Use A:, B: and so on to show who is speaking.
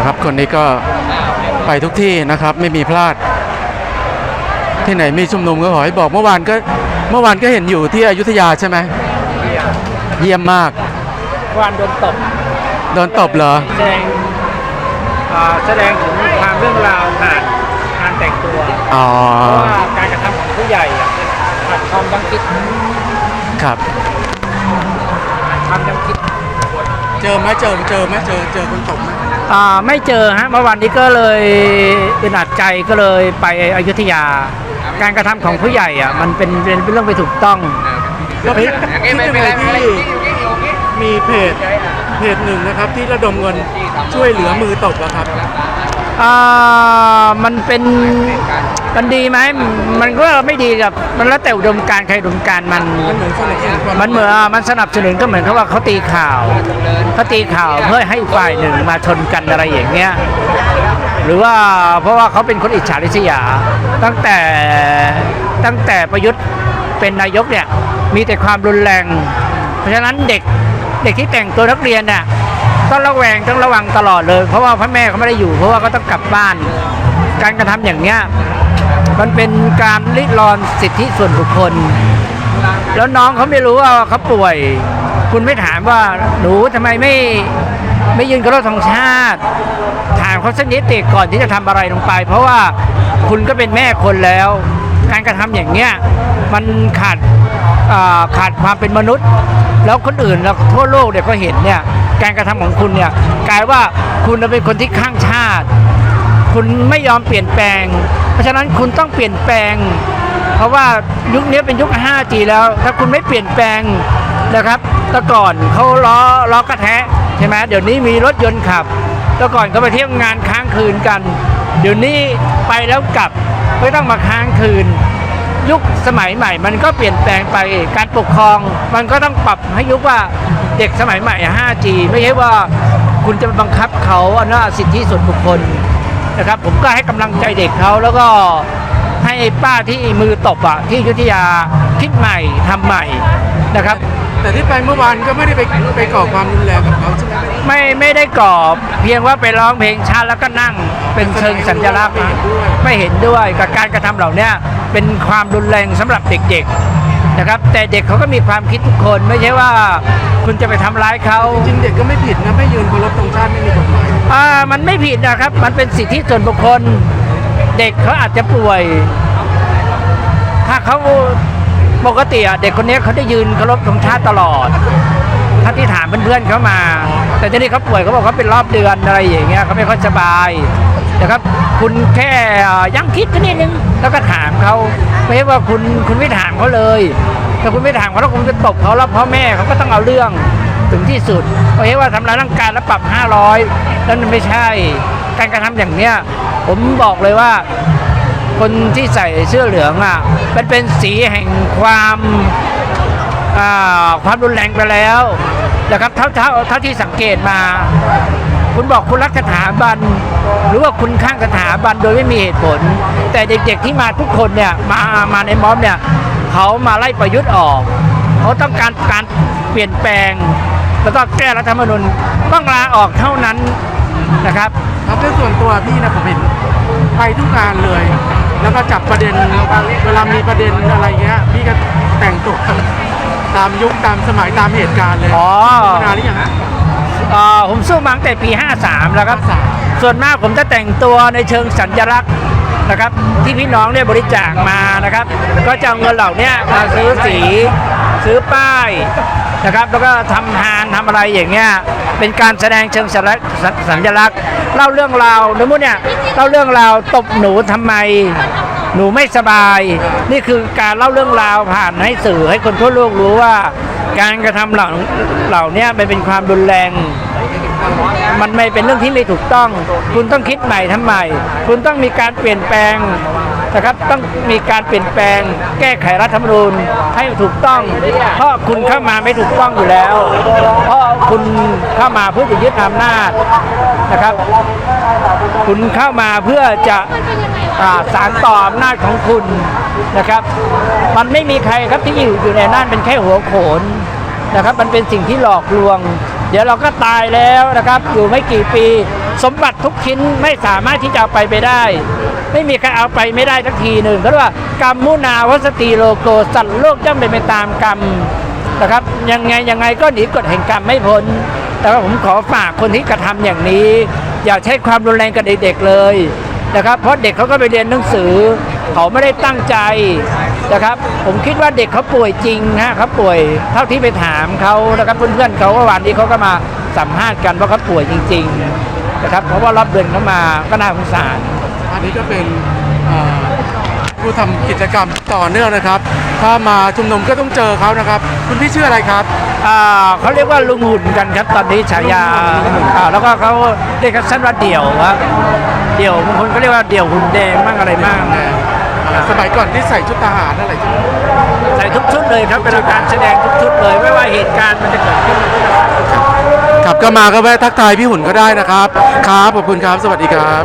A: นะครับ คนนี้ก็ไปทุกที่นะครับ ไม่มีพลาด ที่ไหนมีชุมนุมก็ขอให้บอกเมื่อวานก็เมื่อวานก็เห็นอยู่ที่อยุธยาใช่ไหมเยี่ยมมาก
B: วันโดนตบ
A: โดนตบเหรอ
B: แสดงอ่าแสดงถึงความเรื่องราวผ่านการแต่งตัว
A: อ๋อ
B: เพราะว่าการกระทำของผู้ใหญ่อะขาดความยังคิด
A: ครับ
B: ขาดความยังคิด
A: เจอไหมเจอเจอไหมเจอเจอคนตบไหม
B: อ่าไม่เจอฮะเมื่อวันนี้ก็เลยอึดอัดใจก็เลยไปอยุธยา การกระทำของผู้ใหญ่อะมันเป็นเป็นเรื่องไปถูกต้อง
A: แล้วคิดคิดยังไงที่มีเพจเพจหนึ่งนะครับที่ระดมเงินช่วยเหลือมือตบอะครับ
B: อ่ามันเป็นมันดีไหมมันก็ไม่ดีกับมันแล้วแต่อุดมการณ์ใครอุดมการณ์มัน
A: มันเหมือนสนับสนุนมั
B: นเหมือนมันสนับสนุนก็เหมือนเขาว่าเขาตีข่าวเขาตีข่าวเพื่อให้ฝ่ายหนึ่งมาชนกันอะไรอย่างเงี้ยหรือว่าเพราะว่าเขาเป็นคนอิจฉาริษยา ตั้งแต่ตั้งแต่ประยุทธ์เป็นนายกเนี่ยมีแต่ความรุนแรง เพราะฉะนั้นเด็กเด็กที่แต่งตัวนักเรียนน่ะ ต้องระแวงต้องระวังตลอดเลย เพราะว่าพ่อแม่เขาไม่ได้อยู่เพราะว่าเขาต้องกลับบ้าน การกระทำอย่างเนี้ยมันเป็นการลิดรอนสิทธิส่วนบุคคล แล้วน้องเขาไม่รู้ว่าเขาป่วย คุณไม่ถามว่าหนูทำไมไม่ไม่ยืนกระโดดธงชาติ ถามเขาสักนิดติก่อนที่จะทำอะไรลงไป เพราะว่าคุณก็เป็นแม่คนแล้ว การกระทำอย่างเนี้ยมันขาดอ่าขาดความเป็นมนุษย์ แล้วคนอื่นแล้วทั่วโลกเนี่ยวก็เห็นเนี่ย การกระทำของคุณเนี่ยกลายว่าคุณเป็นคนที่ข้างชาติ คุณไม่ยอมเปลี่ยนแปลง เพราะฉะนั้นคุณต้องเปลี่ยนแปลง เพราะว่ายุคนี้เป็นยุค 5G แล้ว ถ้าคุณไม่เปลี่ยนแปลงนะครับแต่ก่อนเขาล้อล้อกระแทะใช่ไหมเดี๋ยวนี้มีรถยนต์ขับแต่ก่อนเขาไปเที่ยวงานค้างคืนกัน เดี๋ยวนี้ไปแล้วกลับไม่ต้องมาค้างคืน ยุคสมัยใหม่ มันก็เปลี่ยนแปลงไปการปกครอง มันก็ต้องปรับให้ยุคว่าเด็กสมัยใหม่ 5G ไม่ใช่ว่าคุณจะไปบังคับเขาอำนาจสิทธิส่วนบุคคลนะครับ ผมก็ให้กำลังใจเด็กเขาแล้วก็ให้ป้าที่มือตบอะที่อยุธยาคิดใหม่ทำใหม่นะครับ
A: แต่ที่ไปเมื่อวานก็ไม่ได้ไปไปก่อความรุนแรงกับเขาใช่ไหม
B: ไม่ไม่ได้กรอบเพียงว่าไปร้องเพลงชาติแล้วก็นั่งเป็นเชิงสัญลักษณ์ไม่เห็นด้วยกับการกระทำเหล่าเนี้ย เป็นความรุนแรงสำหรับเด็กๆนะครับ แต่เด็กเขาก็มีความคิดทุกคนไม่ใช่ว่าคุณจะไปทำร้ายเขา
A: จริงเด็กก็ไม่ผิดนะไม่ยืนเคารพธงชาติไม่มีกฎหมาย
B: อ่ามันไม่ผิดนะครับ มันเป็นสิทธิส่วนบุคคล เด็กเขาอาจจะป่วย ถ้าเขาปกติอะเด็กคนนี้เขาได้ยืนเคารพธงชาติตลอดถ้าที่ถามเพื่อนๆเขามา แต่ทีนี้เขาป่วยเขาบอกเขาเป็นรอบเดือนอะไรอย่างเงี้ยเขาไม่ค่อยสบาย นะครับ คุณแค่ยังคิดแค่นิดนึงแล้วก็ถามเขาไม่ใช่ว่าคุณคุณไม่ถามเขาเลยถ้าคุณไม่ถามเขาแล้วคุณจะตบเขาแล้วพ่อแม่เขาก็ต้องเอาเรื่องถึงที่สุดไม่ใช่ว่าทำร้ายร่างกายแล้วปรับ 500แล้วมันไม่ใช่ การกระทำอย่างเนี้ยผมบอกเลยว่า คนที่ใส่เสื้อเหลืองอะมันเป็นสีแห่งความความรุนแรงไปแล้วนะครับเท่าเท่าเท่าที่สังเกตมา คุณบอกคุณรักสถาบัน หรือว่าคุณข้างสถาบันโดยไม่มีเหตุผล แต่เด็กๆที่มาทุกคนเนี่ยมามาในม็อบเนี่ยเขามาไล่ประยุทธ์ออกเขาต้องการการเปลี่ยนแปลง แล้วก็แก้รัฐธรรมนูญต้องลาออกเท่านั้นนะครับ
A: ครับด้วยส่วนตัวพี่นะผมเห็นไปทุกงานเลย แล้วก็จับประเด็นเวลามีประเด็นอะไรเงี้ยพี่ก็แต่งตัวตามยุคตามสมัยตามเหตุการณ์เลย
B: อ๋อ
A: มานานหรือยังฮะ
B: เอ่อ ผมสู้มาตั้งแต่ปี 53 แล้วครับ
A: 53
B: ส่วนมากผมจะแต่งตัวในเชิงสัญลักษณ์นะครับที่พี่น้องเนี่ยบริจาคมานะครับ ก็จะเอาเงินเหล่าเนี้ยมาซื้อสีซื้อป้ายนะครับแล้วก็ทำทานทำอะไรอย่างเงี้ยเป็นการแสดงเชิงสัญลักษณ์สัญลักษณ์เล่าเรื่องราวสมมติเนี่ยเล่าเรื่องราวตบหนูทำไมหนูไม่สบาย นี่คือการเล่าเรื่องราวผ่านให้สื่อให้คนทั่วโลกรู้ว่า การกระทำเหล่าเหล่านี้มันเป็นความรุนแรง มันไม่เป็นเรื่องที่ไม่ถูกต้อง คุณต้องคิดใหม่ทำใหม่ คุณต้องมีการเปลี่ยนแปลงนะครับต้องมีการเปลี่ยนแปลง แก้ไขรัฐธรรมนูญให้ถูกต้อง เพราะคุณเข้ามาไม่ถูกต้องอยู่แล้ว เพราะคุณเข้ามาเพื่อจะยึดอำนาจนะครับ คุณเข้ามาเพื่อจะสารต่ออำนาจของคุณนะครับ มันไม่มีใครครับที่อยู่อยู่ในนั้นเป็นแค่หัวโขนนะครับ มันเป็นสิ่งที่หลอกลวง เดี๋ยวเราก็ตายแล้วนะครับ อยู่ไม่กี่ปี สมบัติทุกชิ้นไม่สามารถที่จะเอาไปไปได้ ไม่มีใครเอาไปไม่ได้สักทีหนึ่งเขาเรียกว่ากรรมมุนาวัสติโลโกสัตว์โลกย่อมเป็นไปตามกรรม นะครับ ยังไงยังไงก็หนีกฎแห่งกรรมไม่พ้น แต่ว่าผมขอฝากคนที่กระทำอย่างนี้ อย่าใช้ความรุนแรงกับเด็กๆเลยนะครับ เพราะเด็กเขาก็ไปเรียนหนังสือ เขาไม่ได้ตั้งใจนะครับ ผมคิดว่าเด็กเขาป่วยจริงนะเขาป่วยเท่าที่ไปถามเขานะครับเพื่อนๆเขาว่าวันนี้เขาก็มาสัมภาษณ์กันว่าเขาป่วยจริง ๆ นะครับ เพราะว่ารับเดือนเขามาก็น่าสงสาร
A: อันนี้ก็เป็น ผู้ทำกิจกรรมต่อเนื่องนะครับ ถ้ามาชุมนุมก็ต้องเจอเขานะครับ คุณพี่ชื่ออะไรครับ
B: อ่าเขาเรียกว่าลุงหุ่นกันครับตอนนี้ฉายาอ่าแล้วก็เขาเรียกกันสั้นว่าเดี่ยวครับเดี่ยวบางคนก็เรียกว่าเดี่ยวหุ่นแดงบ้างอะไรบ้าง
A: สมัยก่อนที่ใส่ชุดทหารอะไรใช่ไหม
B: ใส่ทุกชุดเลยครับเป็นการแสดงทุกชุดเลยไม่ว่าเหตุการณ์มันจะเกิดขึ้น
A: ครับก็มาก็แวะทักทายพี่หุ่นก็ได้นะครับ ครับขอบคุณครับสวัสดีครับ